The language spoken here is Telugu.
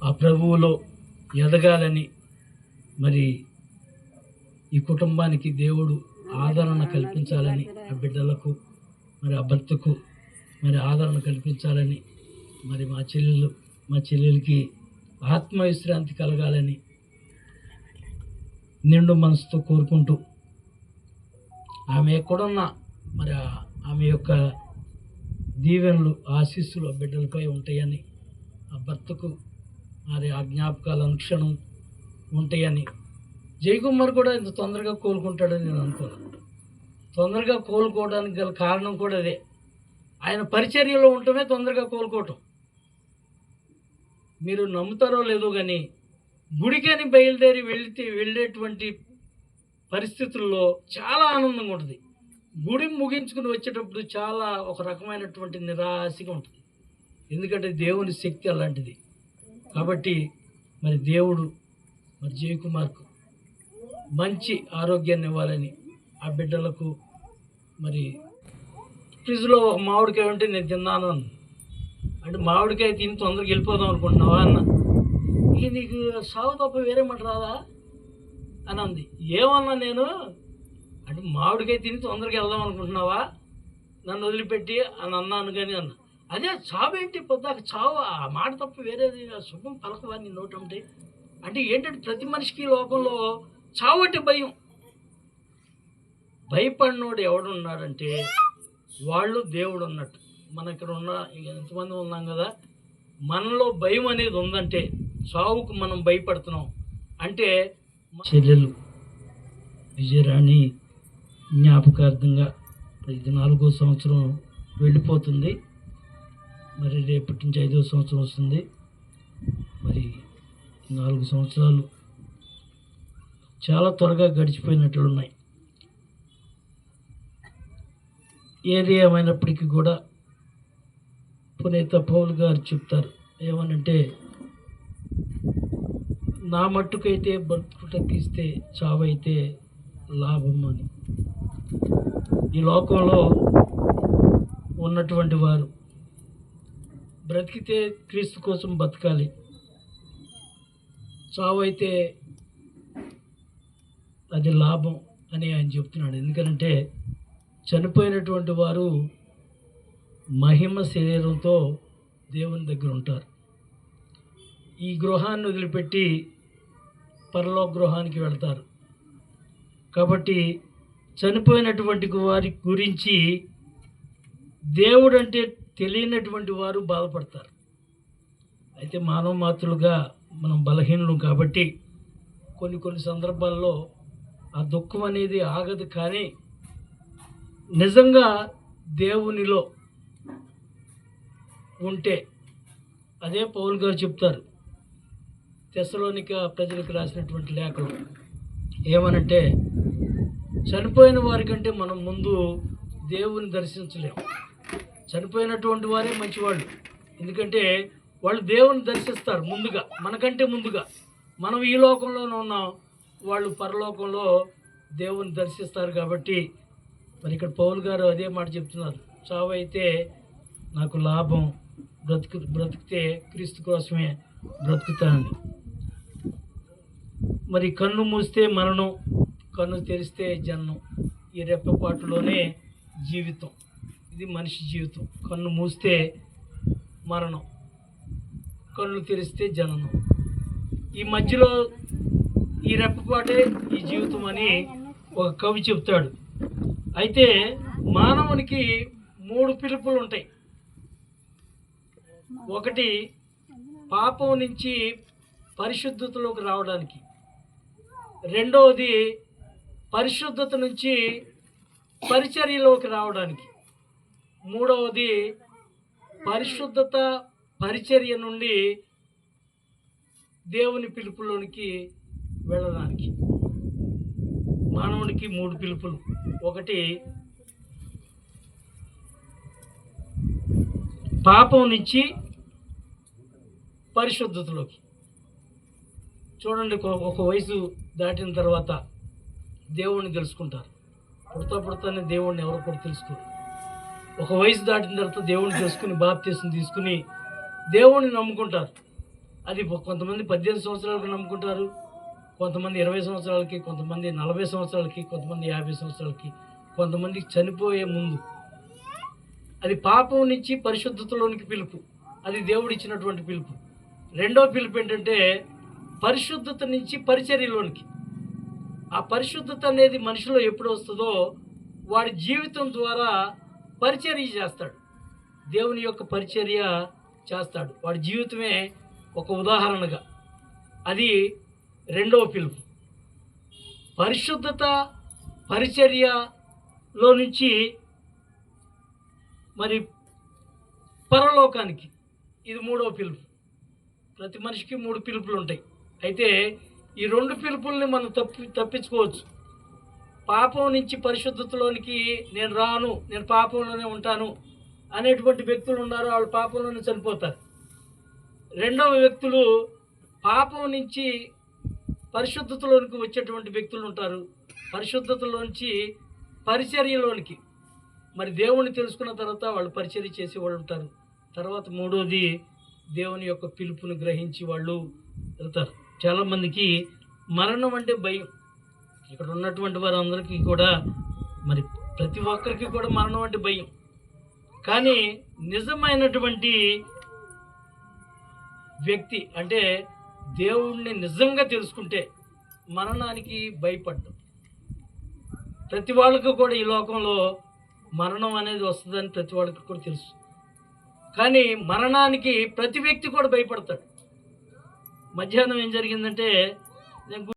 ఆ ప్రభువులో ఎదగాలని మరి ఈ కుటుంబానికి దేవుడు ఆదరణ కల్పించాలని ఆ బిడ్డలకు మరి ఆ భర్తకు మరి ఆదరణ కల్పించాలని మరి మా చెల్లెలు మా చెల్లెలకి ఆత్మవిశ్రాంతి కలగాలని నిండు మనసుతో కోరుకుంటూ ఆమె ఎక్కడున్న మరి ఆమె యొక్క దీవెనలు ఆశీస్సులు ఆ బిడ్డలపై ఉంటాయని ఆ భర్తకు మరి ఆ జ్ఞాపకాలు అనుక్షణం ఉంటాయని. జయకుమార్ కూడా ఇంత తొందరగా కోలుకుంటాడని నేను అనుకోను. తొందరగా కోలుకోవడానికి గల కారణం కూడా అదే. ఆయన పరిచర్యలో ఉండటమే తొందరగా కోలుకోవటం. మీరు నమ్ముతారో లేదో కానీ గుడికని బయలుదేరి వెళితే వెళ్ళేటువంటి పరిస్థితుల్లో చాలా ఆనందంగా ఉంటుంది. గుడి ముగించుకుని వచ్చేటప్పుడు చాలా ఒక రకమైనటువంటి నిరాశగా ఉంటుంది. ఎందుకంటే దేవుని శక్తి అలాంటిది. కాబట్టి మరి దేవుడు మరి జయకుమార్కు మంచి ఆరోగ్యాన్ని ఇవ్వాలని ఆ బిడ్డలకు మరి ఫ్రిడ్జ్లో ఒక మామిడికాయ ఉంటే నేను తిన్నాను అన్న. అంటే మామిడికాయ తిని తొందరగా వెళ్ళిపోదాం అనుకుంటున్నావా అన్న. ఇక నీకు సాగు తప్ప వేరే మాట రాదా? అని అంది. ఏమన్నా నేను? అంటే మామిడికాయ తిని తొందరగా వెళ్దాం అనుకుంటున్నావా? నన్ను వదిలిపెట్టి అని అన్నాను కానీ అన్న. అదే చావేంటి పొద్దాక చావు? ఆ మాట తప్ప వేరేది శుభం పలకవా నీ నోటంటే. అంటే ఏంటంటే ప్రతి మనిషికి లోకంలో చావు అంటే భయం. భయపడినోడు ఎవడున్నాడంటే వాళ్ళు దేవుడు ఉన్నట్టు మన ఇక్కడ ఉన్న ఎంతమంది ఉన్నాం కదా మనలో భయం అనేది ఉందంటే చావుకు మనం భయపడుతున్నాం. అంటే చెల్లెలు విజయరాణి జ్ఞాపకార్థంగా ఇది నాలుగో సంవత్సరం వెళ్ళిపోతుంది. మరి రేపటి నుంచి ఐదో సంవత్సరం వస్తుంది. మరి నాలుగు సంవత్సరాలు చాలా త్వరగా గడిచిపోయినట్లున్నాయి ఏది ఏమైనప్పటికీ కూడా పునీత పౌల్ గారు చెప్తారు ఏమనంటే నా మట్టుకైతే బతుకుటకిస్తే చావైతే లాభం అని. ఈ లోకంలో ఉన్నటువంటి వారు బ్రతికితే క్రీస్తు కోసం బతకాలి. చావైతే అది లాభం అని ఆయన చెప్తున్నాడు. ఎందుకంటే చనిపోయినటువంటి వారు మహిమ శరీరంతో దేవుని దగ్గర ఉంటారు. ఈ గృహాన్ని వదిలిపెట్టి పరలోక గృహానికి వెళ్తారు. కాబట్టి చనిపోయినటువంటి వారి గురించి దేవుడు అంటే తెలియనటువంటి వారు బాధపడతారు. అయితే మానవ మాతృలుగా మనం బలహీనులు కాబట్టి కొన్ని కొన్ని సందర్భాల్లో ఆ దుఃఖం అనేది ఆగదు కానీ నిజంగా దేవునిలో ఉంటే అదే పౌల్ గారు చెప్తారు. తెసలోనిక ప్రజలకు రాసినటువంటి లేఖలు ఏమనంటే చనిపోయిన వారికంటే మనం ముందు దేవుని దర్శించలేము చనిపోయినటువంటి వారే మంచివాళ్ళు. ఎందుకంటే వాళ్ళు దేవుని దర్శిస్తారు ముందుగా మనకంటే ముందుగా. మనం ఈ లోకంలోనే ఉన్నాం వాళ్ళు పరలోకంలో దేవుని దర్శిస్తారు కాబట్టి. మరి ఇక్కడ పౌల్ గారు అదే మాట చెప్తున్నారు చావు అయితే నాకు లాభం బ్రతుకు బ్రతికితే క్రీస్తు కోసమే బ్రతుకుతానని మరి కన్ను మూస్తే మరణం కన్ను తెరిస్తే జన్మం ఈ రెప్పపాటులోనే జీవితం. ఇది మనిషి జీవితం. కన్ను మూస్తే మరణం. కన్ను తెరిస్తే జననం. ఈ మధ్యలో ఈ రెప్పపాటే ఈ జీవితం అని ఒక కవి చెప్తాడు. అయితే మానవునికి మూడు పిలుపులు ఉంటాయి. ఒకటి పాపం నుంచి పరిశుద్ధతలోకి రావడానికి. రెండవది పరిశుద్ధత నుంచి పరిచర్యలోకి రావడానికి. మూడవది పరిశుద్ధత పరిచర్య నుండి దేవుని పిలుపులోనికి వెళ్ళడానికి. మానవునికి మూడు పిలుపులు. ఒకటి పాపం నుంచి పరిశుద్ధతలోకి. చూడండి ఒక- వయసు దాటిన తర్వాత దేవుణ్ణి తెలుసుకుంటారు. పుడతా పుడతానే దేవుణ్ణి ఎవరు కూడా తెలుసుకోరు. ఒక వయసు దాటిన తర్వాత దేవుణ్ణి తెలుసుకుని బాప్తీసం తీసుకుని దేవుణ్ణి నమ్ముకుంటారు. అది కొంతమంది పద్దెనిమిది సంవత్సరాలకు నమ్ముకుంటారు కొంతమంది ఇరవై సంవత్సరాలకి కొంతమంది నలభై సంవత్సరాలకి కొంతమంది యాభై సంవత్సరాలకి కొంతమంది చనిపోయే ముందు. అది పాపం నుంచి పరిశుద్ధతలోనికి పిలుపు. అది దేవుడు ఇచ్చినటువంటి పిలుపు. రెండో పిలుపు ఏంటంటే పరిశుద్ధత నుంచి పరిచర్యలోనికి. ఆ పరిశుద్ధత అనేది మనిషిలో ఎప్పుడు వస్తుందో వాడి జీవితం ద్వారా పరిచర్య చేస్తాడు. దేవుని యొక్క పరిచర్య చేస్తాడు. వాడి జీవితమే ఒక ఉదాహరణగా. అది రెండవ పిలుపు పరిశుద్ధత పరిచర్యలో నుంచి మరి పరలోకానికి. ఇది మూడవ పిలుపు ప్రతి మనిషికి మూడు పిలుపులు ఉంటాయి అయితే ఈ రెండు పిలుపుల్ని మనం తప్పి తప్పించుకోవచ్చు. పాపం నుంచి పరిశుద్ధతలోనికి నేను రాను నేను పాపంలోనే ఉంటాను అనేటువంటి వ్యక్తులు ఉన్నారు వాళ్ళు పాపంలోనే చనిపోతారు. రెండవ వ్యక్తులు పాపం నుంచి పరిశుద్ధతలోనికి వచ్చేటువంటి వ్యక్తులు ఉంటారు. పరిశుద్ధతలోంచి పరిచర్యలోనికి. మరి దేవుణ్ణి తెలుసుకున్న తర్వాత వాళ్ళు పరిచర్య చేసే వాళ్ళు ఉంటారు. తర్వాత మూడోది దేవుని యొక్క పిలుపును గ్రహించి వాళ్ళు వెళ్తారు. చాలామందికి మరణం అంటే భయం. ఇక్కడ ఉన్నటువంటి వారందరికీ కూడా మరి ప్రతి ఒక్కరికి కూడా మరణం అంటే భయం. కానీ నిజమైనటువంటి వ్యక్తి అంటే దేవుణ్ణి నిజంగా తెలుసుకుంటే మరణానికి భయపడ్డం. ప్రతి వాళ్ళకు కూడా ఈ లోకంలో మరణం అనేది వస్తుందని ప్రతి వాళ్ళకి కూడా తెలుసు. కానీ మరణానికి ప్రతి వ్యక్తి కూడా భయపడతాడు. మధ్యాహ్నం ఏం జరిగిందంటే నేను